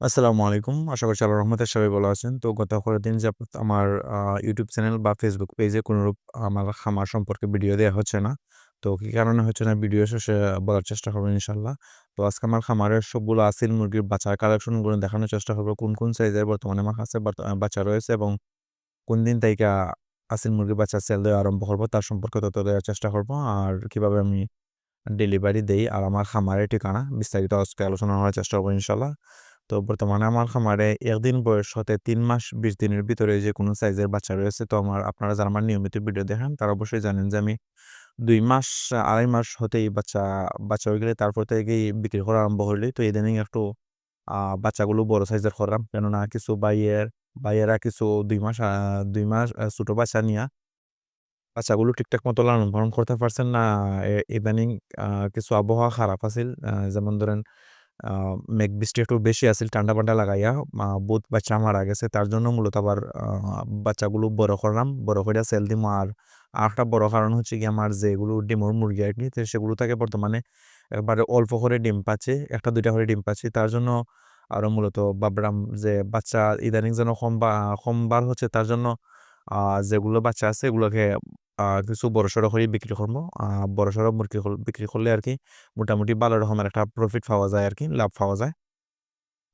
আসসালামু আলাইকুম। আশা করছি আল্লাহর রহমতে সবাই ভালো আছেন। তো গত কয়েকদিন যাবত আমার ইউটিউব চ্যানেল বা ফেসবুক পেজে কোনরূপ আমার খামার সম্পর্কে ভিডিও দেওয়া হচ্ছে না। তো কী কারণে হচ্ছে না ভিডিও শেষে বলার চেষ্টা করব ইনশাল্লাহ তো আজকে আমার খামারের সবগুলো আসিল মুরগির বাচ্চার কালেকশনগুলো দেখানোর চেষ্টা করব। কোন, কোন সাইজের বর্তমানে আমার কাছে বাচ্চা রয়েছে এবং কোন দিন থাইকা আসিল মুরগির বাচ্চা সেল দেওয়া আরম্ভ করব তার সম্পর্কে তথ্য দেওয়ার চেষ্টা করব। আর কীভাবে আমি ডেলিভারি দেই আর আমার খামারের ঠিকানা বিস্তারিত আজকে আলোচনা করার চেষ্টা করব ইনশাআল্লাহ। তো বর্তমানে আমার খামারে একদিন বয়স হতে তিন মাস ২০ দিনের ভিতরে যে কোনো সাইজের বাচ্চা রয়েছে। তো আমার আপনারা যারা আমার নিয়মিত ভিডিও দেখেন তারা অবশ্যই জানেন যে আমি দুই মাস ২.৫ মাস হতেই বাচ্চা, বাচ্চা হয়ে গেলে তারপর থেকেই বিক্রি করা আরম্ভ করলি। তো ইদানিং একটু বাচ্চাগুলো বড় সাইজের করলাম। কেননা কিছু বাইয়ের বাইয়েরা কিছু দুই মাস দুই মাস ছোট বাচ্চা নিয়া বাচ্চাগুলো ঠিকঠাক মতো লালন পালন করতে পারছেন না। ইদানিং কিছু আবহাওয়া খারাপ আছিল। আ যেমন ধরেন মেঘ বৃষ্টি একটু বেশি আছিল ঠান্ডা-পান্ডা লাগাইয়া বহুত বাচ্চা মারা গেছে। তার জন্য মূলত আবার বাচ্চাগুলো বড় করলাম। বড় কইরা সেল দিমু। আর একটা বড় কারণ হচ্ছে গিয়ে আমার যেগুলো ডিমুর মুরগি আরকি তো সেগুলো থেকে বর্তমানে একবারে অল্প করে ডিম পাচ্ছে। একটা দুইটা করে ডিম পাচ্ছি। তার জন্য আরও মূলত ভাবলাম যে বাচ্চা ইদানিং যেন কম বা কম বার হচ্ছে, তার জন্য যেগুলো বাচ্চা আছে, এগুলোকে কিছু বড়সড় করে বিক্রি করব। আ বড়সড় মুরগি বিক্রি করলে আর কি মোটামুটি ভালো রকমের একটা প্রফিট পাওয়া যায় আর কি লাভ পাওয়া যায়।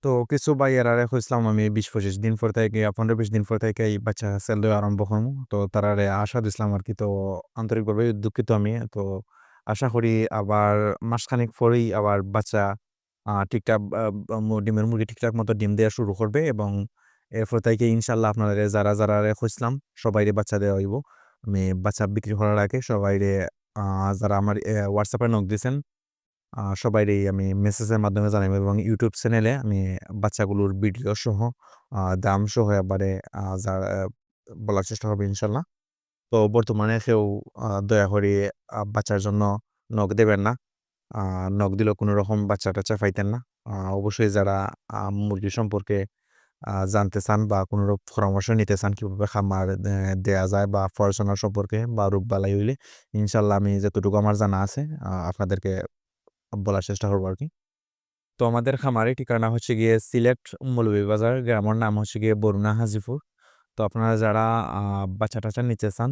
তো কিছু ভাইয়েরারে কইছিলাম আমি ২০-২৫ দিন পর থেকে ১৫-২০ দিন পর থেকে এই বাচ্চা সেল দেওয়া আরম্ভ করমু। তো তারারে আশা দিছিলাম আরকি। তো আন্তরিকভাবে দুঃখিত আমি। তো আশা করি আবার মাসখানেক পরেই আবার বাচ্চা ঠিকঠাক ডিমের মুরগি ঠিকঠাক মতো ডিম দেওয়া শুরু করবে এবং এরপর থেকে ইনশাল্লাহ আপনারে যারা, যারারে খুঁজলাম সবাইরে বাচ্চা দেওয়া হইব। আমি বাচ্চা বিক্রি করার আগে সবাইরে যারা আমার হোয়াটসঅ্যাপে নক দিছেন আ সবাইরেই আমি মেসেজের মাধ্যমে জানাইবো এবং ইউটিউব চ্যানেলে আমি বাচ্চাগুলোর ভিডিও সহ দাম সহ এবারে, আ যা বলার চেষ্টা করব ইনশাল্লাহ তো বর্তমানে কেউ দয়া করে বাচ্চার জন্য নখ দেবেন না। নখ দিলেও কোনরকম বাচ্চা-টাচ্চা পাইতেন না। অবশ্যই যারা মুরগি সম্পর্কে জানতে চান বা কোনরূপ পরামর্শ নিতে চান কীভাবে খামার দেয়া যায় বা পড়াশোনা সম্পর্কে বা রোগবালাই হইলে ইনশাল্লাহ আমি যতটুকু আমার জানা আছে আপনাদেরকে বলার চেষ্টা করব আর কি তো আমাদের খামারের ঠিকানা হচ্ছে গিয়ে সিলেট মৌলভীবাজার, গ্রামের নাম হচ্ছে গিয়ে বরুণা হাজিপুর। তো আপনারা যারা আ বাচ্চা-টাচ্চা নিতে চান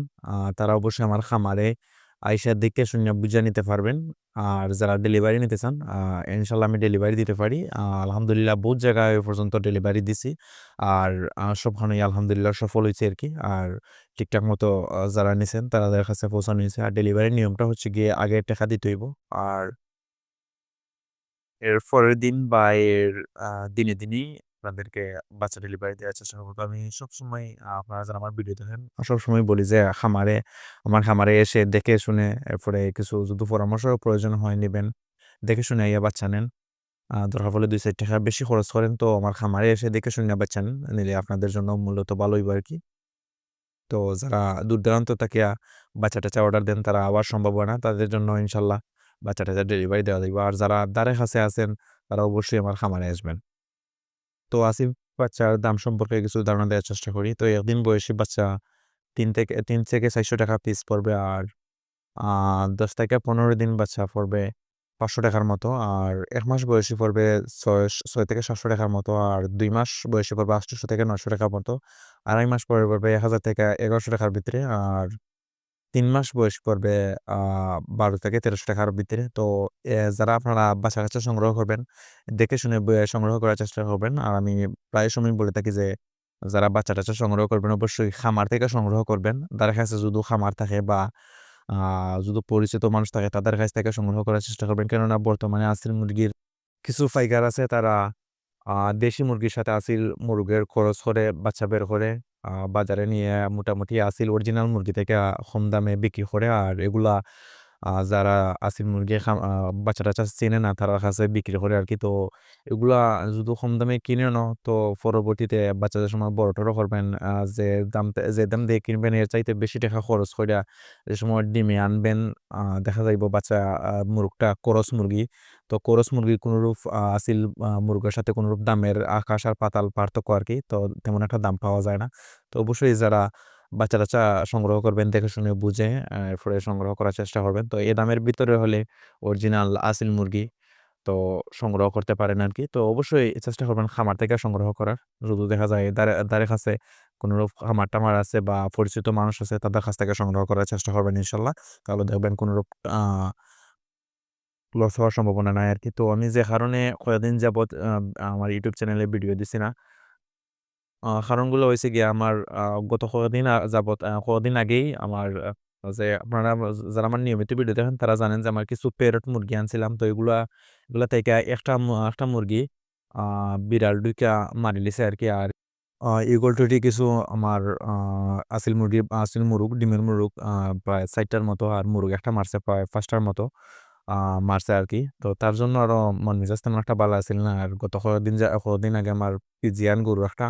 তারা অবশ্যই আমার খামারে আইসা দেখে শুইনা বুইঝা নিতে পারবেন। আর যারা ডেলিভারি নিতে চান আ ইনশাআল্লাহ আমি ডেলিভারি দিতে পারি। আলহামদুলিল্লাহ বহুত জায়গায় পর্যন্ত ডেলিভারি দিছি। আর সবখানেই আলহামদুলিল্লাহ সফল হয়েছে আর কি আর ঠিকঠাক মতো যারা নিছেন তাদের কাছে পৌঁছানো হয়েছে আর ডেলিভারির নিয়মটা হচ্ছে গিয়ে আগে টাকা দিতে হইব। আর এর পরের দিন বা এর দিনে, দিনেই আপনাদেরকে বাচ্চা ডেলিভারি দেওয়ার চেষ্টা করব। আমি সবসময় আপনারা যারা আমার ভিডিও দেখেন সবসময় বলি যে, খামারে, আমার খামারে এসে দেখে শুনে এরপরে কিছু যদি পরামর্শের প্রয়োজন হয় নেবেন, দেখে শুনে আইয়া বাচ্চা নেন। দরকার পড়লে ২-৪ টাকা বেশি খরচ করেন তো আমার খামারে এসে দেখে শুইনা বাচ্চা নেন। নিলে আপনাদের জন্য মূলত ভালো হইব আরকি। তো যারা দূর-দূরান্ত তাকিয়া বাচ্চা-টাচ্চা অর্ডার দেন, তারা আবার সম্ভব হয় না। তাদের জন্য ইনশাল্লাহ বাচ্চা-টাচ্চা ডেলিভারি দেওয়া যাইব। আর যারা দ্বারে কাছে আছেন, তারা অবশ্যই আমার খামারে আসবেন। তো আসিফ বাচ্চার দাম সম্পর্কে কিছু ধারণা দেওয়ার চেষ্টা করি। তো একদিন বয়সী বাচ্চা তিন থেকে তিন থেকে ৳৪০০ পিস পড়বে। আর দশ থেকে ১৫ দিন বাচ্চা পড়বে ৳৫০০ মতো। আর এক মাস বয়সী পড়বে ছয় ছয় থেকে ৳৭০০ মতো। আর দুই মাস বয়সী পড়বে ৳৮০০ থেকে ৳৯০০ মতো। ২.৫ মাস পরে পড়বে এক হাজার থেকে এগারোশো টাকার ভিতরে। আর ৩ মাস বয়স পড়বে, আ ৳১২ থেকে ৳১৩০০ র ভিতরে। তো যারা আপনারা বাচ্চা-কাচ্চা সংগ্রহ করবেন, দেখে শুনে সংগ্রহ করার চেষ্টা করবেন। আর আমি প্রায় সময় বলে থাকি যে, যারা বাচ্চা-টাচ্চা সংগ্রহ করবেন, অবশ্যই খামার থেকে সংগ্রহ করবেন। যাদের কাছে যদি খামার থাকে বা যদি পরিচিত মানুষ থাকে, তাদের কাছ থেকে সংগ্রহ করার চেষ্টা করবেন। কেননা, বর্তমানে আসিল মুরগির কিছু পাইকার আছে, তারা দেশি মুরগির সাথে আসিল মুরগের খরচ করে, বাচ্চা বের করে বাজারে নিয়ে মোটামুটি আসিল অরিজিনাল মুরগি থেকে কম দামে বিক্রি করে। আর এগুলা যারা আসিল মুরগি খা আ বাচ্চা-টাচ্চা চেনে না, তারা কাছে বিক্রি করে আর কি তো এগুলা যদি কম দামে কিনেনও তো পরবর্তীতে বাচ্চাদের সময় বড়-টড় করবেন যে দাম যে দাম দিয়ে কিনবেন, এর চাইতে বেশি টাকা খরচ কইরা যে সময় ডিমে আনবেন দেখা যাইব বাচ্চা মুরগটা করস মুরগি। তো করস মুরগি কোনরূপ আসিল মুরগের সাথে কোনোরূপ দামের আকাশ আর পাতাল পার্থক্য আর কি তো তেমন একটা দাম পাওয়া যায় না। তো অবশ্যই যারা বাচ্চা-টাচ্চা সংগ্রহ করবেন দেখে শুনে বুঝে এরপরে সংগ্রহ করার চেষ্টা করবেন। তো এ দামের ভিতরে হলে অরিজিনাল আসিল মুরগি। তো সংগ্রহ করতে পারেন আর কি তো অবশ্যই চেষ্টা করবেন খামার থেকে সংগ্রহ করার। যদি দেখা যায় দ্বারে কাছে কোনরূপ খামার-টামার আছে বা পরিচিত মানুষ আছে, তাদের কাছ থেকে সংগ্রহ করার চেষ্টা করবেন ইনশাল্লাহ। তাহলে দেখবেন কোনরূপ লস হওয়ার সম্ভাবনা নাই আর কি তো আমি যে কারণে কয়েকদিন যাবৎ আমার ইউটিউব চ্যানেলে ভিডিও দিছি না আ কারণগুলো হইছে গিয়ে আমার গত কয়েকদিন আ যাবৎ কয়েকদিন আগেই আমার যে আপনারা যারা আমার নিয়মিত ভিডিও দেখেন তারা জানেন যে আমার কিছু প্যারট মুরগি আনছিলাম। তো এগুলা এগুলা থেকে একটা একটা মুরগি আ বিড়াল ঢুইকা মারি লিছে আরকি। আর আ ঈগল টোয়েটি কিছু আমার আ আসিল মুরগি আসিল মুরুগ, ডিমের মুরুগ আ প্রায় ৬০ টার মতো আর মুরুগ একটা মারছে প্রায় ৫ টার মতো আ মারছে আরকি। তো তার জন্য আরও মন মেজাজ তেমন একটা ভালো আছিল না। আর গত কয়েকদিন যা কয়েকদিন আগে আমার ফিজিয়ান গরু একটা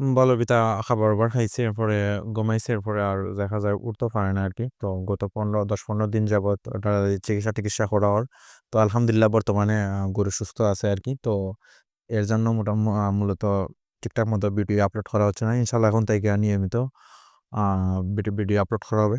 বলবিতা খাবার-দাবার খাইছে। এরপরে ঘুমাইছে। এরপরে আর দেখা যায় উঠতেও পারে না আর কি তো গত ১৫ ১০-১৫ দিন যাবৎ চিকিৎসা-টিকিৎসা করার তো আলহামদুলিল্লাহ বর্তমানে গরু সুস্থ আছে আর কি তো এর জন্য মোটা আ, মূলত ঠিকঠাক মতো ভিডিও আপলোড করা হচ্ছে না। ইনশাল্লাহ এখন থেকে নিয়মিত ভিডিও আপলোড করা হবে।